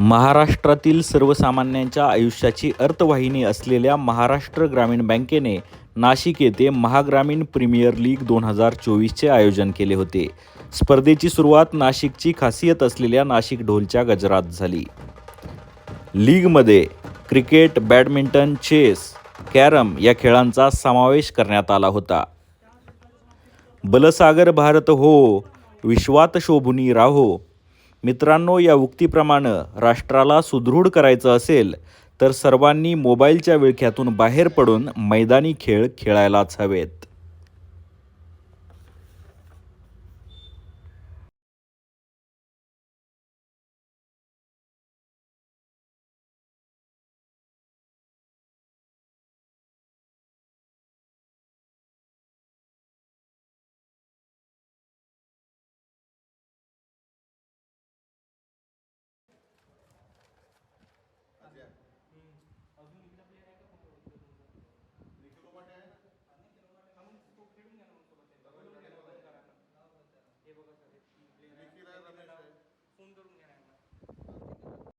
महाराष्ट्रातील सर्वसामान्यांच्या आयुष्याची अर्थवाहिनी असलेल्या महाराष्ट्र ग्रामीण बँकेने नाशिक येथे महाग्रामीण प्रीमियर लीग दोन हजार चोवीसचे आयोजन केले होते. स्पर्धेची सुरुवात नाशिकची खासियत असलेल्या नाशिक ढोलच्या गजरात झाली. लीगमध्ये क्रिकेट बॅडमिंटन चेस कॅरम या खेळांचा समावेश करण्यात आला होता. बलसागर भारत हो विश्वात शोभुनी राहो मित्रांनो या उक्तीप्रमाणे राष्ट्राला सुदृढ करायचं असेल तर सर्वांनी मोबाईलच्या विळख्यातून बाहेर पडून मैदानी खेळ खेळायलाच हवेत.